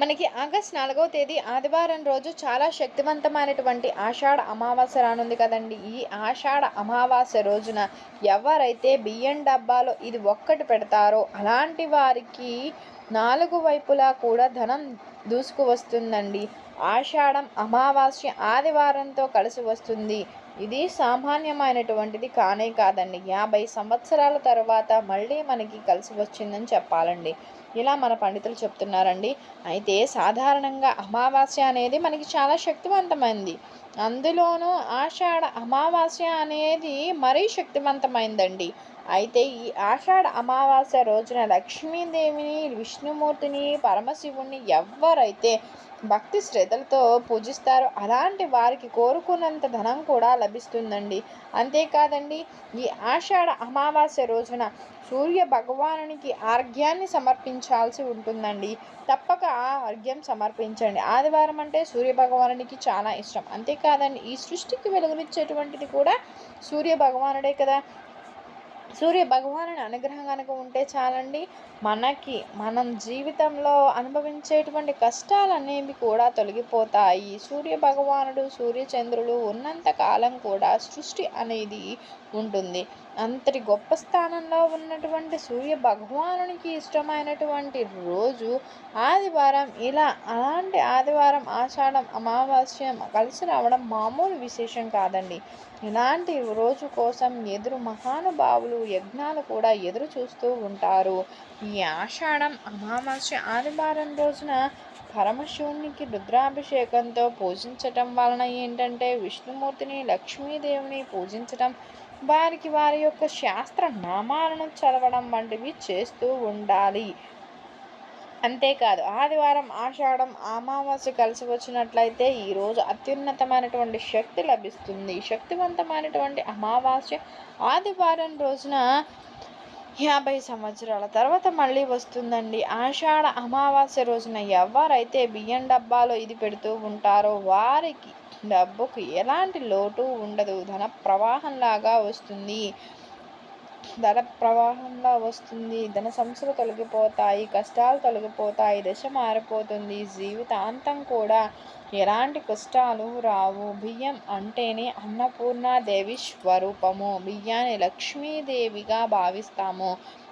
మనకి ఆగస్ట్ నాలుగవ తేదీ ఆదివారం రోజు చాలా శక్తివంతమైనటువంటి ఆషాఢ అమావాస్య రానుంది కదండి. ఈ ఆషాఢ అమావాస్య రోజున ఎవరైతే బియ్యం డబ్బాలో ఇది ఒక్కటి పెడతారో అలాంటి వారికి నాలుగు వైపులా కూడా ధనం దూసుకు వస్తుందండి ఆషాఢం అమావాస్య ఆదివారంతో కలిసి వస్తుంది. ఇది సామాన్యమైనటువంటిది కానే కాదండి. యాభై సంవత్సరాల తర్వాత మళ్ళీ మనకి కలిసి వచ్చిందని చెప్పాలండి. ఇలా మన పండితులు చెప్తున్నారండి. అయితే సాధారణంగా అమావాస్య అనేది మనకి చాలా శక్తివంతమైంది. అందులోనూ ఆషాఢ అమావాస్య అనేది మరీ శక్తివంతమైందండి. అయితే ఈ ఆషాఢ అమావాస్య రోజున లక్ష్మీదేవిని విష్ణుమూర్తిని పరమశివుణ్ణి ఎవరైతే భక్తి శ్రద్ధలతో పూజిస్తారో అలాంటి వారికి కోరుకున్నంత ధనం కూడా లభిస్తుందండి. అంతేకాదండి ఈ ఆషాఢ అమావాస్య రోజున సూర్య భగవానునికి ఆర్ఘ్యాన్ని సమర్పించాల్సి ఉంటుందండి. తప్పక ఆ అర్ఘ్యం సమర్పించండి. ఆదివారం అంటే సూర్య భగవానునికి చాలా ఇష్టం. అంతేకాదండి ఈ సృష్టికి వెలుగునిచ్చేటువంటిది కూడా సూర్య భగవానుడే కదా. సూర్య భగవానుని అనుగ్రహం కనుక ఉంటే చాలండి. మనకి మనం జీవితంలో అనుభవించేటువంటి కష్టాలనేవి కూడా తొలగిపోతాయి. సూర్య భగవానుడు సూర్యచంద్రులు ఉన్నంత కాలం కూడా సృష్టి అనేది ఉంటుంది. అంతటి గొప్ప స్థానంలో ఉన్నటువంటి సూర్య భగవానునికి ఇష్టమైనటువంటి రోజు ఆదివారం. ఇలా అలాంటి ఆదివారం ఆషాఢం అమావాస్య కలిసి రావడం మామూలు విశేషం కాదండి. ఇలాంటి రోజు కోసం ఎదురు మహానుభావులు యజ్ఞాలు కూడా ఎదురు చూస్తూ ఉంటారు. ఈ ఆషాఢం అమావాస్య ఆదివారం రోజున పరమశివునికి రుద్రాభిషేకంతో పూజించటం వలన ఏంటంటే విష్ణుమూర్తిని లక్ష్మీదేవిని పూజించటం వారికి వారి యొక్క శాస్త్ర నామాలను చదవడం వంటివి చేస్తూ ఉండాలి. అంతేకాదు ఆదివారం ఆషాఢం అమావాస్య కలిసి వచ్చినట్లయితే ఈరోజు అత్యున్నతమైనటువంటి శక్తి లభిస్తుంది. శక్తివంతమైనటువంటి అమావాస్య ఆదివారం రోజున యాభై సంవత్సరాల తర్వాత మళ్ళీ వస్తుందండి. ఆషాఢ అమావాస్య రోజున ఎవరైతే బియ్యం డబ్బాలో ఇది పెడుతూ ఉంటారో వారికి డబ్బుకు ఎలాంటి లోటు ఉండదు. ధన ప్రవాహంలాగా వస్తుంది. ధన ప్రవాహంలా వస్తుంది. ధన సమస్యలు తొలగిపోతాయి. కష్టాలు తొలగిపోతాయి. దశ మారిపోతుంది. జీవితాంతం కూడా ఎలాంటి కష్టాలు రావు. బియ్యం అంటేనే అన్నపూర్ణాదేవి స్వరూపము. బియ్యాన్ని లక్ష్మీదేవిగా భావిస్తాము.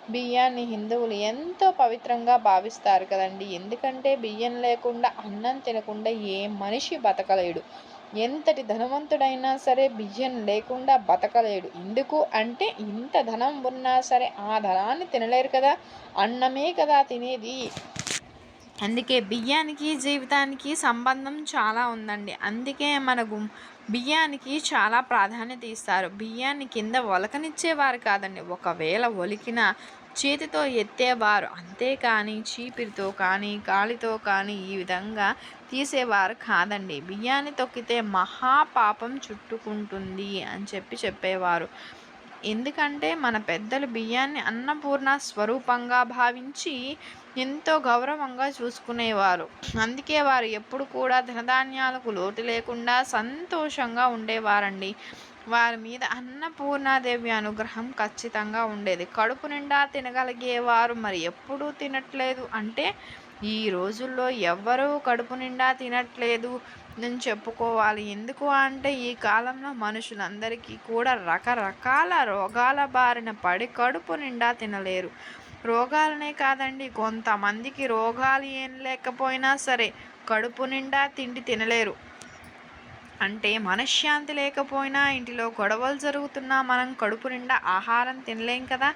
బియ్యాన్ని హిందువులు ఎంతో పవిత్రంగా భావిస్తారు కదండి. ఎందుకంటే బియ్యం లేకుండా అన్నం తినకుండా ఏ మనిషి బతకలేడు. ఎంతటి ధనవంతుడైనా సరే బియ్యం లేకుండా బతకలేడు. ఎందుకు అంటే ఇంత ధనం ఉన్నా సరే ఆ ధనాన్ని తినలేరు కదా. అన్నమే కదా తినేది. అందుకే బియ్యానికి జీవితానికి సంబంధం చాలా ఉందండి. అందుకే మనకు బియ్యానికి చాలా ప్రాధాన్యత ఇస్తారు. బియ్యాన్ని కింద ఒలకనిచ్చేవారు కాదండి. ఒకవేళ ఒలికిన చేతితో ఎత్తేవారు. అంతేకాని చీపిరితో కానీ కాలితో కానీ ఈ విధంగా తీసేవారు కాదండి. బియ్యాన్ని తొక్కితే మహాపాపం చుట్టుకుంటుంది అని చెప్పి చెప్పేవారు. ఎందుకంటే మన పెద్దలు బియ్యాన్ని అన్నపూర్ణ స్వరూపంగా భావించి ఎంతో గౌరవంగా చూసుకునేవారు. అందుకే వారు ఎప్పుడు కూడా ధనధాన్యాలకు లోటు లేకుండా సంతోషంగా ఉండేవారండి. వారి మీద అన్నపూర్ణాదేవి అనుగ్రహం ఖచ్చితంగా ఉండేది. కడుపు నిండా తినగలిగేవారు మరి ఎప్పుడూ తినట్లేదు. అంటే ఈ రోజుల్లో ఎవ్వరూ కడుపు నిండా తినట్లేదు నేను చెప్పుకోవాలి. ఎందుకు అంటే ఈ కాలంలో మనుషులందరికీ కూడా రకరకాల రోగాల బారిన పడి కడుపు నిండా తినలేరు. రోగాలనే కాదండి. కొంతమందికి రోగాలు ఏం లేకపోయినా సరే కడుపు నిండా తిండి తినలేరు. అంటే మనశ్శాంతి లేకపోయినా ఇంటిలో గొడవలు జరుగుతున్నా మనం కడుపు నిండా ఆహారం తినలేం కదా.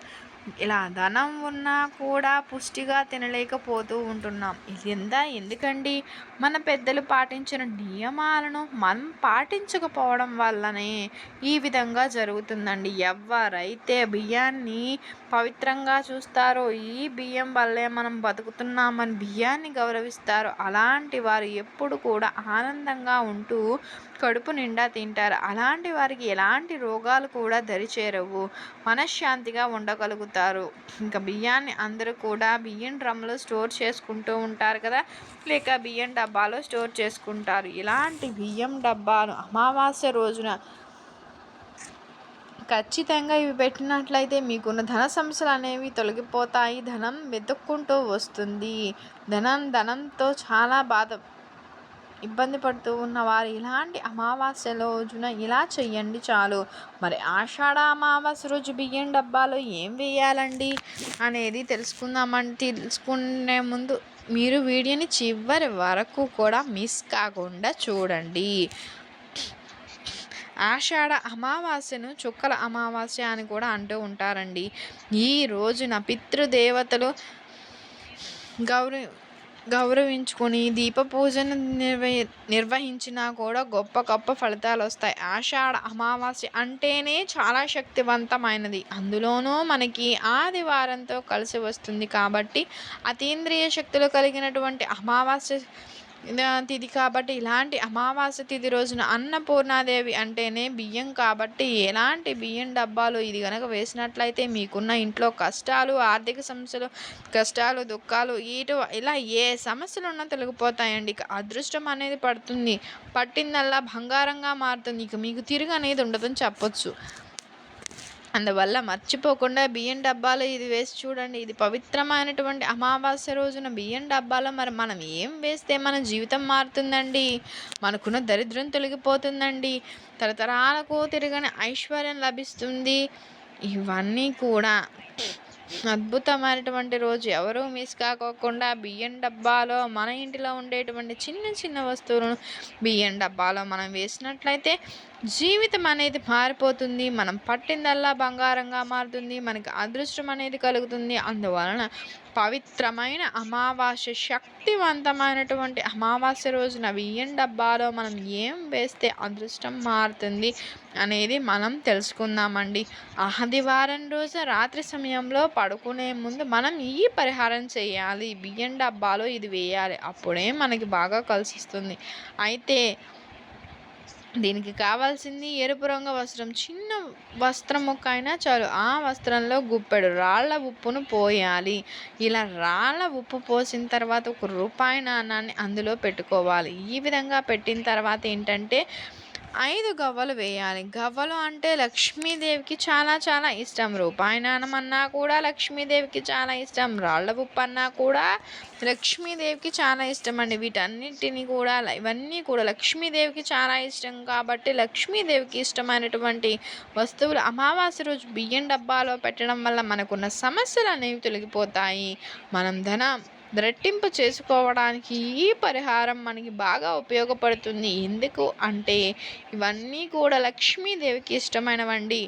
ఇలా ధనం ఉన్నా కూడా పుష్టిగా తినలేకపోతూ ఉంటున్నాం. ఇదంతా ఎందుకండి? మన పెద్దలు పాటించిన నియమాలను మనం పాటించకపోవడం వల్లనే ఈ విధంగా జరుగుతుందండి. ఎవరైతే బియ్యాన్ని పవిత్రంగా చూస్తారో ఈ బియ్యం వల్లే మనం బతుకుతున్నామని బియ్యాన్ని గౌరవిస్తారో అలాంటి వారు ఎప్పుడు కూడా ఆనందంగా ఉంటూ కడుపు నిండా తింటారు. అలాంటి వారికి ఎలాంటి రోగాలు కూడా దరిచేరవు. మనశ్శాంతిగా ఉండగలుగుతారు. ఇంకా బియ్యాన్ని అందరూ కూడా బియ్యం డ్రమ్లో స్టోర్ చేసుకుంటూ ఉంటారు కదా. లేక బియ్యం డబ్బాలో స్టోర్ చేసుకుంటారు. ఇలాంటి బియ్యం డబ్బాను అమావాస్య రోజున ఖచ్చితంగా ఇవి పెట్టినట్లయితే మీకున్న ధన సమస్యలు అనేవి తొలగిపోతాయి. ధనం వెతుక్కుంటూ వస్తుంది. ధనం ధనంతో చాలా బాధ ఇబ్బంది పడుతూ ఉన్నవారు ఇలాంటి అమావాస్య రోజున ఇలా చెయ్యండి చాలు. మరి ఆషాఢ అమావాస్య రోజు బియ్యం డబ్బాలో ఏం వేయాలండి అనేది తెలుసుకుందామని తెలుసుకునే ముందు మీరు వీడియోని చివరి వరకు కూడా మిస్ కాకుండా చూడండి. ఆషాఢ అమావాస్యను చుక్కల అమావాస్య అని కూడా అంటూ ఉంటారండి. ఈ రోజున పితృదేవతలు గౌరవ గౌరవించుకొని దీప పూజను నిర్వహి నిర్వహించినా కూడా గొప్ప గొప్ప ఫలితాలు వస్తాయి ఆషాఢ అమావాస్య అంటేనే చాలా శక్తివంతమైనది. అందులోనూ మనకి ఆదివారంతో కలిసి వస్తుంది కాబట్టి అతీంద్రియ శక్తులు కలిగినటువంటి అమావాస్య తిథి కాబట్టి ఇలాంటి అమావాస్య తిథి రోజున అన్నపూర్ణాదేవి అంటేనే బియ్యం కాబట్టి ఎలాంటి బియ్యం డబ్బాలు ఇది కనుక వేసినట్లయితే మీకున్న ఇంట్లో కష్టాలు ఆర్థిక సమస్యలు కష్టాలు దుఃఖాలు ఇటు ఇలా ఏ సమస్యలు ఉన్నా తొలగిపోతాయండి. ఇక అదృష్టం అనేది పడుతుంది. పట్టిందల్లా బంగారంగా మారుతుంది. ఇక మీకు తిరిగి అనేది ఉండదని చెప్పొచ్చు. అందువల్ల మర్చిపోకుండా బియ్యం డబ్బాలో ఇది వేసి చూడండి. ఇది పవిత్రమైనటువంటి అమావాస్య రోజున బియ్యం డబ్బాలో మరి మనం ఏం వేస్తే మన జీవితం మారుతుందండి? మనకున్న దరిద్రం తొలగిపోతుందండి. తరతరాలకు తిరగని ఐశ్వర్యం లభిస్తుంది. ఇవన్నీ కూడా అద్భుతమైనటువంటి రోజు. ఎవరూ మిస్ కాకోకుండా బియ్యం డబ్బాలో మన ఇంటిలో ఉండేటువంటి చిన్న చిన్న వస్తువులను బియ్యం డబ్బాలో మనం వేసినట్లయితే జీవితం అనేది మారిపోతుంది. మనం పట్టిందల్లా బంగారంగా మారుతుంది. మనకి అదృష్టం అనేది కలుగుతుంది. అందువలన పవిత్రమైన అమావాస్య శక్తివంతమైనటువంటి అమావాస్య రోజున బియ్యం డబ్బాలో మనం ఏం వేస్తే అదృష్టం మారుతుంది అనేది మనం తెలుసుకుందామండి. ఆదివారం రోజు రాత్రి సమయంలో పడుకునే ముందు మనం ఈ పరిహారం చేయాలి. బియ్యం డబ్బాలో ఇది వేయాలి. అప్పుడే మనకి బాగా కలిసిస్తుంది అయితే దీనికి కావాల్సింది ఎరుపు రంగు వస్త్రం. చిన్న వస్త్రం ముక్క అయినా చాలు. ఆ వస్త్రంలో గుప్పెడు రాళ్ళ ఉప్పును పోయాలి. ఇలా రాళ్ళ ఉప్పు పోసిన తర్వాత ఒక రూపాయి నాణాన్ని అందులో పెట్టుకోవాలి. ఈ విధంగా పెట్టిన తర్వాత ఏంటంటే ఐదు గవ్వలు వేయాలి. గవ్వలు అంటే లక్ష్మీదేవికి చాలా చాలా ఇష్టం. రూపాయనానం అన్నా కూడా లక్ష్మీదేవికి చాలా ఇష్టం. రాళ్ళ ఉప్పు అన్నా కూడా లక్ష్మీదేవికి చాలా ఇష్టం అండి వీటన్నిటిని కూడా ఇవన్నీ కూడా లక్ష్మీదేవికి చాలా ఇష్టం. కాబట్టి లక్ష్మీదేవికి ఇష్టమైనటువంటి వస్తువులు అమావాస్య రోజు బియ్యం డబ్బాలో పెట్టడం వల్ల మనకున్న సమస్యలు అనేవి తొలగిపోతాయి. మనం ధనం రెట్టింపు చేసుకోవడానికి ఈ పరిహారం మనకి బాగా ఉపయోగపడుతుంది. ఎందుకు అంటే ఇవన్నీ కూడా లక్ష్మీదేవికి ఇష్టమైనవండి.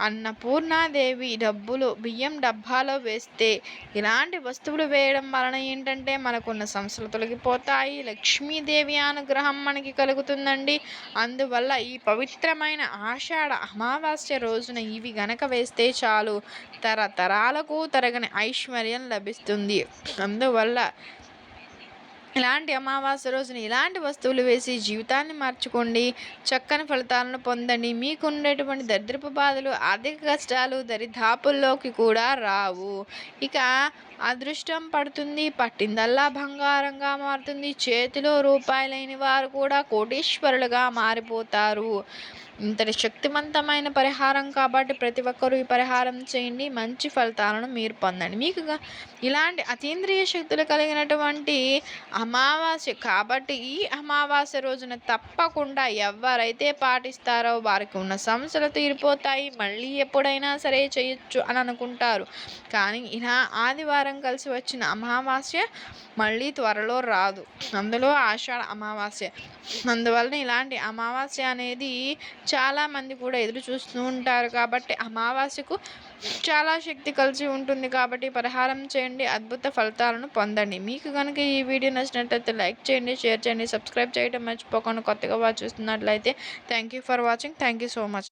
అన్నపూర్ణాదేవి డబ్బులు బియ్యం డబ్బాలో వేస్తే ఇలాంటి వస్తువులు వేయడం వలన ఏంటంటే మనకున్న సమస్యలు తొలగిపోతాయి. లక్ష్మీదేవి అనుగ్రహం మనకి కలుగుతుందండి. అందువల్ల ఈ పవిత్రమైన ఆషాఢ అమావాస్య రోజున ఇవి గనక వేస్తే చాలు తరతరాలకు తరగని ఐశ్వర్యం లభిస్తుంది. అందువల్ల ఇలాంటి అమావాస్య రోజున ఇలాంటి వస్తువులు వేసి జీవితాన్ని మార్చుకోండి. చక్కని ఫలితాలను పొందండి. మీకు ఉండేటువంటి దరిద్రపు బాధలు ఆర్థిక కష్టాలు దరిదాపుల్లోకి కూడా రావు. ఇక అదృష్టం పడుతుంది పట్టిందల్లా బంగారంగా మారుతుంది చేతిలో రూపాయలైన వారు కూడా కోటీశ్వరులుగా మారిపోతారు. ఇంతటి శక్తివంతమైన పరిహారం కాబట్టి ప్రతి ఒక్కరూ ఈ పరిహారం చేయండి మంచి ఫలితాలను మీరు పొందండి. మీకు ఇలాంటి అతీంద్రియ శక్తులు కలిగినటువంటి అమావాస్య కాబట్టి ఈ అమావాస్య రోజున తప్పకుండా ఎవరైతే పాటిస్తారో వారికి ఉన్న సమస్యలు తీరిపోతాయి మళ్ళీ ఎప్పుడైనా సరే చేయొచ్చు అని అనుకుంటారు. కానీ ఇలా ఆదివారం కలిసి వచ్చిన అమావాస్య మళ్ళీ త్వరలో రాదు. అందులో ఆషాఢ అమావాస్య. అందువలన ఇలాంటి అమావాస్య అనేది చాలామంది కూడా ఎదురు చూస్తూ ఉంటారు కాబట్టి అమావాస్యకు చాలా శక్తి కలిసి ఉంటుంది కాబట్టి పరిహారం చేయండి అద్భుత ఫలితాలను పొందండి. మీకు కనుక ఈ వీడియో నచ్చినట్లయితే లైక్ చేయండి షేర్ చేయండి సబ్స్క్రైబ్ చేయడం మర్చిపోకుండా కొత్తగా వాచ్ చూస్తున్నట్లయితే thank you for watching. Thank you so much.